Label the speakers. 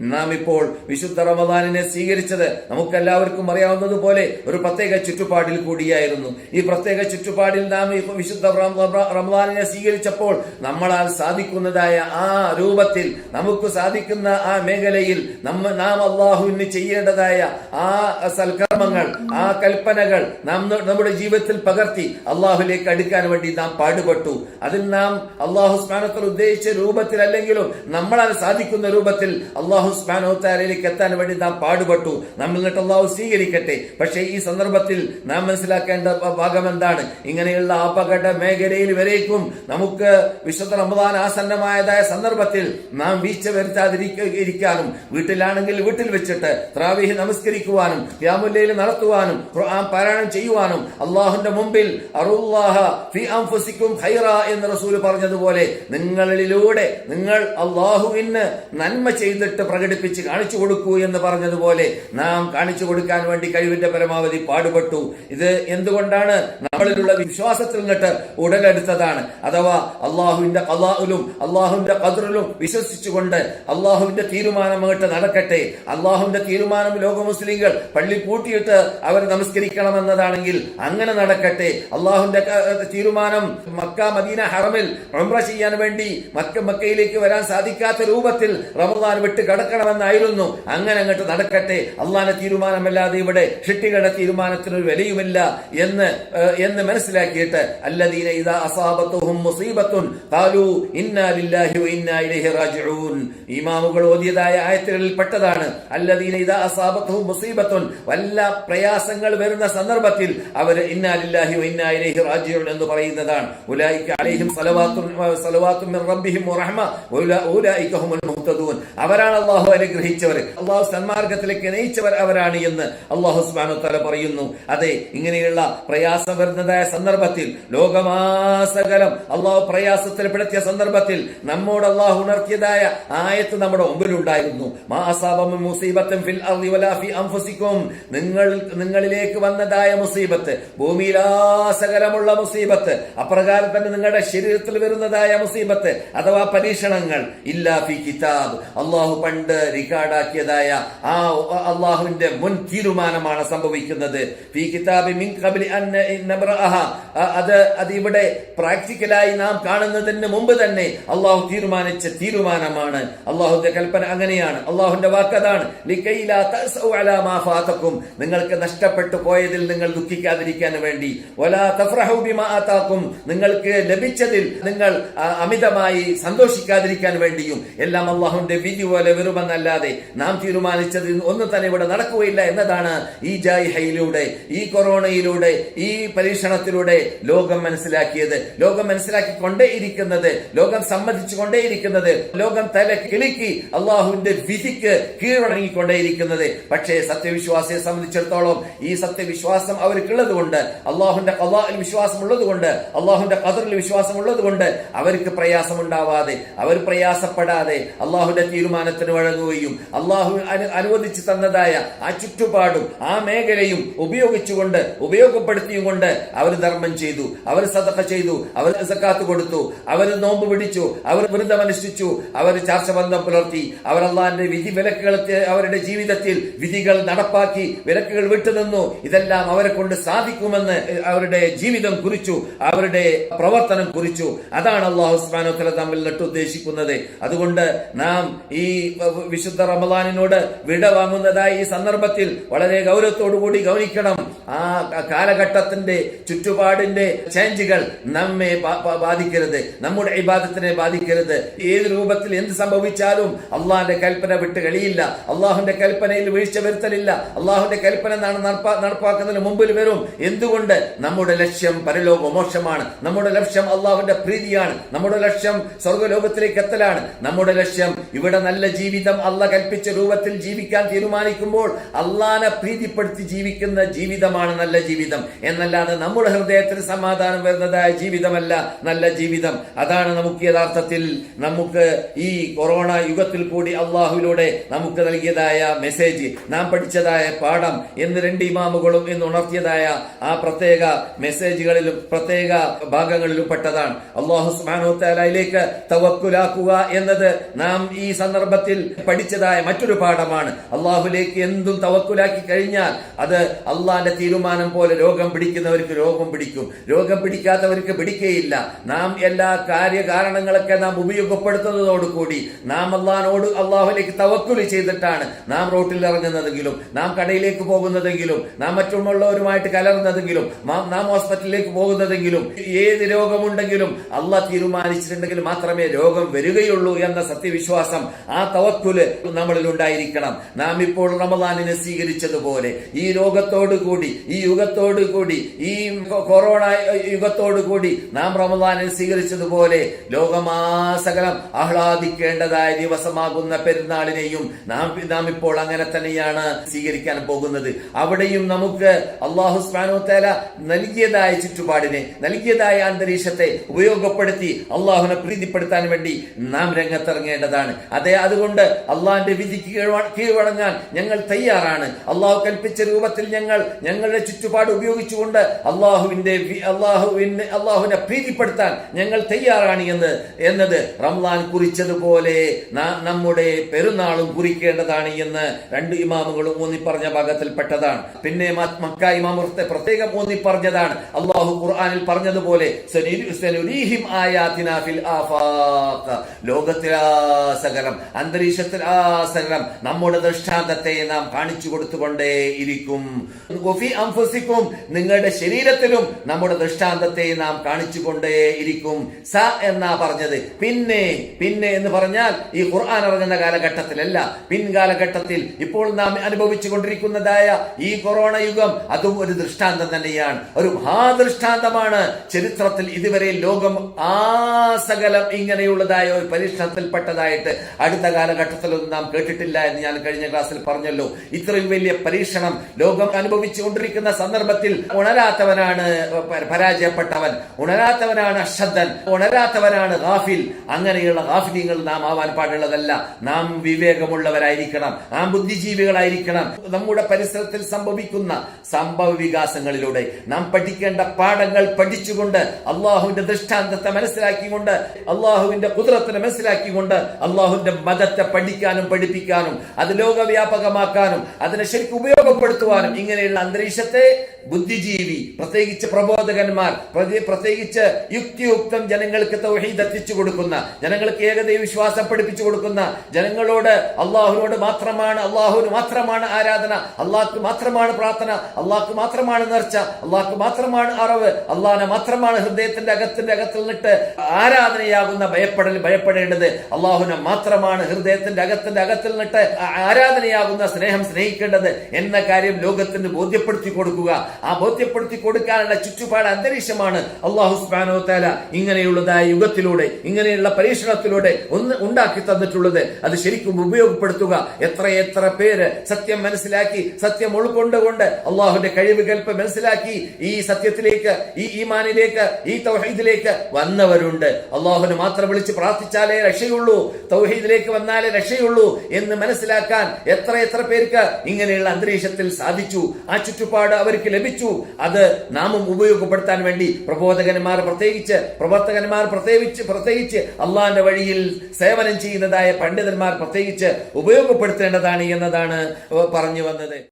Speaker 1: നാം ഇപ്പോൾ വിശുദ്ധ റമദാനിനെ സ്വീകരിച്ചത് നമുക്കെല്ലാവർക്കും അറിയാവുന്നതുപോലെ ഒരു പ്രത്യേക ചുറ്റുപാടിൽ കൂടിയായിരുന്നു. ഈ പ്രത്യേക ചുറ്റുപാടിൽ നാം ഇപ്പോൾ വിശുദ്ധ റമ- റമദാനിനെ സ്വീകരിച്ചപ്പോൾ നമ്മളാൽ സാധിക്കുന്നതായ ആ രൂപത്തിൽ നമുക്ക് സാധിക്കുന്ന ആ മേഖലയിൽ നമ്മ നാം അള്ളാഹുവിന് ചെയ്യേണ്ടതായ ആ സൽക്കർമ്മങ്ങൾ ആ കൽപ്പനകൾ നാം നമ്മുടെ ജീവിതത്തിൽ പകർത്തി അള്ളാഹുലേക്ക് അടുക്കാൻ വേണ്ടി നാം പാടുപെട്ടു. അതിൽ നാം അള്ളാഹു സ്മാനത്തിൽ ഉദ്ദേശിച്ച രൂപത്തിൽ അല്ലെങ്കിലും നമ്മളാൽ സാധിക്കുന്ന രൂപത്തിൽ അള്ളാഹു സ്മാനോത്താരയിലേക്ക് എത്താൻ വേണ്ടി നാം പാടുപെട്ടു നമ്മൾ എന്നിട്ട് അള്ളാഹു സ്വീകരിക്കട്ടെ പക്ഷേ ഈ സന്ദർഭത്തിൽ നാം മനസ്സിലാക്കേണ്ട ഭാഗം എന്താണ് ഇങ്ങനെയുള്ള അപകട മേഖലയിൽ വരേക്കും നമുക്ക് വിശുദ്ധ റമദാൻ ആസന്നമായതായ സന്ദർഭത്തിൽ നാം വീഴ്ച വരുത്താതിരിക്കാനും വീട്ടിലാണെങ്കിൽ വീട്ടിൽ വെച്ചിട്ട് ത്രാവിഹി നമസ്കരിക്കുവാനും വ്യാമുല്ലയിൽ നടത്തുവാനും ഖുർആൻ പാരായണം ചെയ്യുവാനും അള്ളാഹുന്റെ മുമ്പിൽ അറുല്ലാഹ ഫി അൻഫുസിക്കും ഖൈറ എന്ന് റസൂൽ പറഞ്ഞതുപോലെ നിങ്ങളിലൂടെ നിങ്ങൾ അള്ളാഹുവിന് നന്മ ചെയ്തിട്ട് പ്രകടിപ്പിച്ച് കാണിച്ചു കൊടുക്കൂ എന്ന് പറഞ്ഞതുപോലെ നാം കാണിച്ചു കൊടുക്കാൻ വേണ്ടി കഴിവിന്റെ പരമാവധി പാടുപെട്ടു. ഇത് എന്തുകൊണ്ടാണ് നമ്മളിലുള്ള വിശ്വാസത്തിൽ നിന്നിട്ട് ഉടലെടുത്തതാണ്. അഥവാ അള്ളാഹുവിന്റെ കലാവിലും അള്ളാഹുവിന്റെ കതിറിലും വിശ്വസിച്ചുകൊണ്ട് അള്ളാഹുവിന്റെ തീരുമാനം അങ്ങോട്ട് നടക്കട്ടെ. അള്ളാഹുവിന്റെ തീരുമാനം ലോക മുസ്ലിങ്ങൾ പള്ളി പൂട്ടിയിട്ട് അവർ നമസ്കരിക്കണമെന്നതാണെങ്കിൽ അങ്ങനെ നടക്കട്ടെ. അള്ളാഹുവിന്റെ തീരുമാനം മക്ക മദീന ഹറമിൽ റംറ ചെയ്യാൻ വേണ്ടി മക്ക മക്കയിലേക്ക് വരാൻ സാധിക്കാത്ത രൂപത്തിൽ റമദാൻ വിട്ട് കടക്കണമെന്നായിരുന്നു. അങ്ങനെ അങ്ങോട്ട് നടക്കട്ടെ. അള്ളാന്റെ തീരുമാനമല്ലാതെ ഇവിടെ ഷിട്ടികളുടെ തീരുമാനത്തിന് ഒരു വിലയുമില്ല എന്ന് എന്ന് മനസ്സിലാക്കിയിട്ട് അല്ലദീന ഇദാ അസാബത്തുഹും മുസീബത്തുൻ ഖാലു ഇന്നാ ലില്ലാഹി വ ഇന്നാ ഇലൈഹി റാജിഊൻ. ഇമാമുകൾ ഓതിയതായ ആയത്തുകളിൽ പെട്ടതാണ് അല്ലദീന ഇദാ അസാബത്തുഹും മുസീബത്തുൻ. വല്ല പ്രയാസങ്ങൾ വരുന്ന സന്ദർഭത്തിൽ അവർ ഇന്നാ ലില്ലാഹി വ ഇന്നാ ഇലൈഹി റാജിഊൻ എന്ന് പറയുന്നതാണ്. ഉലൈക അലൈഹിം സലവാത്തുൻ സലവാത്തുൻ മിർ റബ്ബിഹിം വ റഹ്മ ഉലൈക ഹുമുൽ മുഹ്തദൂൻ. അവരാണ് അല്ലാഹു അനുഗ്രഹിച്ചവർ അല്ലാഹു സന്മാർഗത്തിലേക്ക് നയിച്ചവർ അവരാണ് എന്ന് അല്ലാഹു സുബ്ഹാനഹു വ തആല പറയുന്നു. അതെ ഇങ്ങനെയുള്ള പ്രയാസം വരുന്നതായ സന്ദർഭത്തിൽ ലോകമാസകലം അള്ളാഹു പ്രയാസത്തിൽപ്പെടുത്തിയ സന്ദർഭത്തിൽ നമ്മോട് അള്ളാഹു ഉണർത്തിയതായ ആയത്ത് നമ്മുടെ മുമ്പിലുണ്ടായിരുന്നു. നിങ്ങൾ നിങ്ങളിലേക്ക് വന്നതായ മുസീബത്ത് ഭൂമിയിലാസകലമുള്ള മുസീബത്ത് അപ്രകാരം തന്നെ നിങ്ങളുടെ ശരീരത്തിൽ വരുന്നതായ മുസീബത്ത് അഥവാ പരീക്ഷണങ്ങൾ ഇല്ലാഫി കിതാബ്. അള്ളാഹു പണ്ട് റിക്കാർഡാക്കിയതായ ആ അള്ളാഹുവിന്റെ മുൻ തീരുമാനമാണ് സംഭവിക്കുന്നത്. ഫി കിതാബി മിൻ ഖബ്ലി അൻ അ- അത് അത് അതിവിടെ പ്രാക്ടിക്കലായി നാം കാണുന്നതിന് മുമ്പ് തന്നെ അള്ളാഹു തീരുമാനിച്ച തീരുമാനമാണ്. അള്ളാഹുന്റെ കൽപ്പന അങ്ങനെയാണ്. അള്ളാഹുന്റെ വാക്കതാണ് നിങ്ങൾക്ക് നഷ്ടപ്പെട്ടു പോയതിൽ നിങ്ങൾ ദുഃഖിക്കാതിരിക്കാൻ വേണ്ടി. ആതാക്കും നിങ്ങൾക്ക് ലഭിച്ചതിൽ നിങ്ങൾ അമിതമായി സന്തോഷിക്കാതിരിക്കാൻ വേണ്ടിയും എല്ലാം അള്ളാഹുന്റെ വിധി പോലെ വരുമെന്നല്ലാതെ നാം തീരുമാനിച്ചത് ഒന്നും തന്നെ ഇവിടെ നടക്കുകയില്ല എന്നതാണ് ഈ ജായ്ഹയിലൂടെ ഈ കൊറോണയിലൂടെ ഈ പരീക്ഷണത്തിലൂടെ ലോകം മനസ്സിലാക്കിയത് ലോകം മനസ്സിലാക്കി കൊണ്ടേയിരിക്കുന്നത് ലോകം സമ്മതിച്ചു കൊണ്ടേയിരിക്കുന്നത് ലോകം തല കിളിക്കി അള്ളാഹുവിന്റെ വിധിക്ക് കീഴടങ്ങിക്കൊണ്ടേയിരിക്കുന്നത്. പക്ഷേ സത്യവിശ്വാസിയെ സംബന്ധിച്ചിടത്തോളം ഈ സത്യവിശ്വാസം അവർക്കുള്ളത് കൊണ്ട് അള്ളാഹുന്റെ കലാൽ വിശ്വാസം ഉള്ളത് കൊണ്ട് അള്ളാഹുന്റെ കഥറിൽ വിശ്വാസം ഉള്ളത് കൊണ്ട് അവർക്ക് പ്രയാസമുണ്ടാവാതെ അവർ പ്രയാസപ്പെടാതെ അള്ളാഹുന്റെ തീരുമാനത്തിന് വഴങ്ങുകയും അള്ളാഹു അനു- അനുവദിച്ചു തന്നതായ ആ ചുറ്റുപാടും ആ മേഖലയും ഉപയോഗിച്ചുകൊണ്ട് ഉപയോഗപ്പെടുത്തിയും കൊണ്ട് അവർ ധർമ്മം ചെയ്തു അവർ സദഖ ചെയ്തു അവർ സക്കാത്ത് കൊടുത്തു അവർ നോമ്പ് പിടിച്ചു അവർ വൃന്ദമനുഷ്ഠിച്ചു അവർ ചാർച്ചബന്ധം പുലർത്തി അവർ അള്ളാഹിന്റെ വിധി വിലക്കുകൾ അവരുടെ ജീവിതത്തിൽ വിധികൾ നടപ്പാക്കി വിലക്കുകൾ വിട്ടുനിന്നു ഇതെല്ലാം അവരെ കൊണ്ട് സാധിക്കുമെന്ന് അവരുടെ ജീവിതം കുറിച്ചു അവരുടെ പ്രവർത്തനം കുറിച്ചു. അതാണ് അള്ളാഹു സ്മാനോത്തല തമ്മിൽ നട്ടുദ്ദേശിക്കുന്നത് അതുകൊണ്ട് നാം ഈ വിശുദ്ധ റമദാനിനോട് വിട വാങ്ങുന്നതായി ഈ സന്ദർഭത്തിൽ വളരെ ഗൗരവത്തോടു കൂടി ഗൗനിക്കണം. ആ കാലഘട്ടത്തിന്റെ ചുറ്റുപാടിന്റെ ചേഞ്ചുകൾ നമ്മെ ബാധിക്കരുത്. നമ്മുടെ ഇബാദത്തിനെ ബാധിക്കരുത്. ഏത് രൂപത്തിൽ എന്ത് സംഭവിച്ചാലും അള്ളാഹിന്റെ കൽപ്പന വിട്ട് കഴിയില്ല. അള്ളാഹുന്റെ കൽപ്പനയിൽ വീഴ്ച വരുത്തലില്ല. അള്ളാഹുന്റെ കൽപ്പന നടപ്പാക്കുന്നതിന് മുമ്പിൽ വരും. എന്തുകൊണ്ട്? നമ്മുടെ ലക്ഷ്യം പരലോക മോക്ഷമാണ്. നമ്മുടെ ലക്ഷ്യം അള്ളാഹുന്റെ പ്രീതിയാണ്. നമ്മുടെ ലക്ഷ്യം സ്വർഗലോകത്തിലേക്ക് എത്തലാണ്. നമ്മുടെ ലക്ഷ്യം ഇവിടെ നല്ല ജീവിതം അല്ല കൽപ്പിച്ച രൂപത്തിൽ ജീവിക്കാൻ തീരുമാനിക്കുമ്പോൾ അള്ളാനെ പ്രീതിപ്പെടുത്തി ജീവിക്കുന്ന ജീവിതമാണ് നല്ല ജീവിതം. എന്നല്ലാതെ നമ്മുടെ ഹൃദയത്തിന് സമാധാനം വരുന്നതായ ജീവിതമല്ല നല്ല ജീവിതം. അതാണ് നമുക്ക് യഥാർത്ഥത്തിൽ നമുക്ക് ഈ കൊറോണ യുഗത്തിൽ കൂടി അള്ളാഹുവിലൂടെ നമുക്ക് നൽകിയതായ മെസ്സേജ് നാം പഠിച്ചതായ പാഠം എന്ന് രണ്ട് ഇമാമുകളും എന്ന് ഉണർത്തിയതായ ആ പ്രത്യേക മെസ്സേജുകളിലും പ്രത്യേക ഭാഗങ്ങളിലും പെട്ടതാണ്. അള്ളാഹു സുബാനോ താലയിലേക്ക് തവക്കുലാക്കുക എന്നത് നാം ഈ സന്ദർഭത്തിൽ പഠിച്ചതായ മറ്റൊരു പാഠമാണ്. അള്ളാഹുലേക്ക് എന്തും തവക്കുലാക്കി കഴിഞ്ഞാൽ അത് അള്ളാന്റെ തീരുമാനം പോലെ രോഗം പിടിക്കുന്നവർക്ക് രോഗം പിടിക്കും. രോഗം പിടിക്കാത്തവർക്ക് പിടിക്കുകയില്ല നാം എല്ലാ കാര്യകാരണങ്ങളൊക്കെ നാം ഉപയോഗപ്പെടുത്തുന്നതോടുകൂടി നാം അള്ളഹാനോട് അള്ളാഹുലേക്ക് തവക്കുലി ചെയ്തിട്ടാണ് നാം റോട്ടിൽ ഇറങ്ങുന്നതെങ്കിലും നാം കടയിലേക്ക് പോകുന്നതെങ്കിലും നാം മറ്റുള്ളവരുമായിട്ട് കലർന്നതെങ്കിലും നാം ഹോസ്പിറ്റലിലേക്ക് പോകുന്നതെങ്കിലും ഏത് രോഗമുണ്ടെങ്കിലും അള്ളാഹ് തീരുമാനിച്ചിട്ടുണ്ടെങ്കിൽ മാത്രമേ രോഗം വരികയുള്ളൂ എന്ന സത്യവിശ്വാസം ആ തവക്കുൽ നമ്മളിൽ ഉണ്ടായിരിക്കണം നാം ഇപ്പോൾ റമദാനിനെ സ്വീകരിച്ചതുപോലെ ഈ രോഗത്തോടു കൂടി ഈ യുഗത്തോടു കൂടി ഈ കൊറോണ യുഗത്തോടു കൂടി നാം റമദാനിൽ സ്വീകരിച്ചതുപോലെ ലോകമാസകലം ആഹ്ലാദിക്കേണ്ടതായ ദിവസമാകുന്ന പെരുന്നാളിനെയും നാം നാം ഇപ്പോൾ അങ്ങനെ തന്നെയാണ് സ്വീകരിക്കാൻ പോകുന്നത്. അവിടെയും നമുക്ക് അള്ളാഹു സ്മാനോത്തേല നൽകിയതായ ചുറ്റുപാടിനെ നൽകിയതായ അന്തരീക്ഷത്തെ ഉപയോഗപ്പെടുത്തി അള്ളാഹുനെ പ്രീതിപ്പെടുത്താൻ വേണ്ടി നാം രംഗത്തിറങ്ങേണ്ടതാണ്. അതെ അതുകൊണ്ട് അള്ളാഹിന്റെ വിധിക്ക് കീഴടങ്ങാൻ ഞങ്ങൾ തയ്യാറാണ്. അള്ളാഹു കൽപ്പിച്ച രൂപത്തിൽ ഞങ്ങൾ ഞങ്ങളുടെ ചുറ്റുപാട് ഉപയോഗിച്ചുകൊണ്ട് അള്ളാഹുവിന്റെ അള്ളാഹുവിന് അള്ളാഹുവിനെ പ്രീതിപ്പെടുത്താൻ ഞങ്ങൾ തയ്യാറാണ് എന്ന് എന്നത് റംലാൻ കുറിച്ചതുപോലെ നമ്മുടെ പെരുന്നാളും കുറിക്കേണ്ടതാണ് എന്ന് രണ്ട് ഇമാമുകളും ഊന്നി പറഞ്ഞ ഭാഗത്തിൽപ്പെട്ടതാണ്. പിന്നെ മക്ക ഇമാമുറത്തെ പ്രത്യേകം ഊന്നി പറഞ്ഞതാണ് അള്ളാഹു ഖുർആാനിൽ പറഞ്ഞതുപോലെ "സനുരി- അന്തരീക്ഷത്തിൽ ആയാതിനാ ഫിൽ ആഫാഖ്." ലോകത്തിലാസകലം അന്തരീക്ഷത്തിലാസകലം നമ്മുടെ ദൃഷ്ടാന്തത്തെ നാം കാണിച്ചു കൊടുത്തുകൊണ്ടേ ഇരിക്കും നിങ്ങളുടെ ശരീരം ശരീരത്തിലും നമ്മുടെ ദൃഷ്ടാന്തത്തെ നാം കാണിച്ചു കൊണ്ടേ ഇരിക്കും. സ എന്നാ പറഞ്ഞത്. പിന്നെ പിന്നെ എന്ന് പറഞ്ഞാൽ ഈ ഖുർആൻ ഇറങ്ങുന്ന കാലഘട്ടത്തിലല്ല. പിൻകാലഘട്ടത്തിൽ ഇപ്പോൾ നാം അനുഭവിച്ചു കൊണ്ടിരിക്കുന്നതായ ഈ കൊറോണ യുഗം അതും ഒരു ദൃഷ്ടാന്തം തന്നെയാണ്. ഒരു മഹാദൃഷ്ടാന്തമാണ്. ചരിത്രത്തിൽ ഇതുവരെ ലോകം ആസകലം ഇങ്ങനെയുള്ളതായ ഒരു പരീക്ഷണത്തിൽപ്പെട്ടതായിട്ട് അടുത്ത കാലഘട്ടത്തിലൊന്നും നാം കേട്ടിട്ടില്ല എന്ന് ഞാൻ കഴിഞ്ഞ ക്ലാസ്സിൽ പറഞ്ഞല്ലോ. ഇത്രയും വലിയ പരീക്ഷണം ലോകം അനുഭവിച്ചുകൊണ്ടിരിക്കുന്ന സന്ദർഭത്തിൽ ഉണരാത്തവനാണ് പരാജയപ്പെട്ടവൻ. ഉണരാത്തവനാണ് അശ്രദ്ധൻ ഉണരാത്തവനാണ് ഗാഫിൽ. അങ്ങനെയുള്ള ഗാഫിലിങ്ങൾ നാം ആവാൻ പാടുള്ളതല്ല. നാം വിവേകമുള്ളവരായിരിക്കണം. നാം ബുദ്ധിജീവികളായിരിക്കണം. നമ്മുടെ പരിസരത്തിൽ സംഭവിക്കുന്ന സംഭവ വികാസങ്ങളിലൂടെ നാം പഠിക്കേണ്ട പാഠങ്ങൾ പഠിച്ചുകൊണ്ട് അള്ളാഹുവിന്റെ ദൃഷ്ടാന്തത്തെ മനസ്സിലാക്കിക്കൊണ്ട് അള്ളാഹുവിന്റെ കുതിരത്തിനെ മനസ്സിലാക്കിക്കൊണ്ട് അള്ളാഹുവിന്റെ മതത്തെ പഠിക്കാനും പഠിപ്പിക്കാനും അത് ലോകവ്യാപകമാക്കാനും അതിനെ ശരിക്കും ഉപയോഗപ്പെടുത്തുവാനും ഇങ്ങനെയുള്ള അന്തരീക്ഷത്തെ ബുദ്ധിജീവി പ്രത്യേകിച്ച് പ്രബോധകന്മാർ പ്രതി- പ്രത്യേകിച്ച് യുക്തിയുക്തം ജനങ്ങൾക്ക് തൗഹീദ് എത്തിച്ചു കൊടുക്കുന്ന ജനങ്ങൾക്ക് ഏകദൈവ വിശ്വാസം പഠിപ്പിച്ചു കൊടുക്കുന്ന ജനങ്ങളോട് അള്ളാഹുവിനോട് മാത്രമാണ് അള്ളാഹുവിന് മാത്രമാണ് ആരാധന അള്ളാഹ്ക്ക് മാത്രമാണ് പ്രാർത്ഥന അള്ളാഹ്ക്ക് മാത്രമാണ് നേർച്ച അള്ളാഹ്ക്ക് മാത്രമാണ് അറിവ് അള്ളാഹിനെ മാത്രമാണ് ഹൃദയത്തിന്റെ അകത്തിന്റെ അകത്തിൽ നിന്നിട്ട് ആരാധനയാകുന്ന ഭയപ്പെടൽ ഭയപ്പെടേണ്ടത് അള്ളാഹുവിനെ മാത്രമാണ് ഹൃദയത്തിന്റെ അകത്തിന്റെ അകത്തിൽ നിന്നിട്ട് ആരാധനയാകുന്ന സ്നേഹം സ്നേഹിക്കേണ്ടത് എന്ന കാര്യം ലോകത്തിന് ബോധ്യപ്പെടുത്തി കൊടുക്കുക. ആ ബോധ്യപ്പെടുത്തി കൊടുക്കാനുള്ള ചുറ്റുപാട് അന്തരീക്ഷമാണ്. അള്ളാഹു സുബ്ഹാനഹു വ തആല ഇങ്ങനെയുള്ളതായ യുഗത്തിലൂടെ ഇങ്ങനെയുള്ള പരീക്ഷണത്തിലൂടെ ഒന്ന് ഉണ്ടാക്കി തന്നിട്ടുള്ളത്. അത് ശരിക്കും ഉപയോഗപ്പെടുത്തുക. എത്ര എത്ര പേര് സത്യം മനസ്സിലാക്കി സത്യം ഉൾക്കൊണ്ടുകൊണ്ട് അള്ളാഹുന്റെ കഴിവ് കൽപ്പ് മനസ്സിലാക്കി ഈ സത്യത്തിലേക്ക് ഈ ഈമാനിലേക്ക് ഈ തൗഹീദിലേക്ക് വന്നവരുണ്ട്. അള്ളാഹുനെ മാത്രം വിളിച്ച് പ്രാർത്ഥിച്ചാലേ രക്ഷയുള്ളൂ. തൗഹീദിലേക്ക് വന്നാലേ രക്ഷയുള്ളൂ എന്ന് മനസ്സിലാക്കാൻ എത്ര എത്ര പേർക്ക് ഇങ്ങനെയുള്ള അന്തരീക്ഷത്തിൽ സാധിച്ചു. ആ ചുറ്റുപാട് അവർക്ക് ലഭിച്ചു. അത് നാമും ഉപയോഗപ്പെടുത്താൻ വേണ്ടി പ്രബോധകന്മാർ പ്രത്യേകിച്ച് പ്രവർത്തകന്മാർ പ്രത്യേകിച്ച് പ്രത്യേകിച്ച് അള്ളാഹിന്റെ വഴിയിൽ സേവനം ചെയ്യുന്നതായ പണ്ഡിതന്മാർ പ്രത്യേകിച്ച് ഉപയോഗപ്പെടുത്തേണ്ടതാണ് എന്നതാണ് പറഞ്ഞു വന്നത്.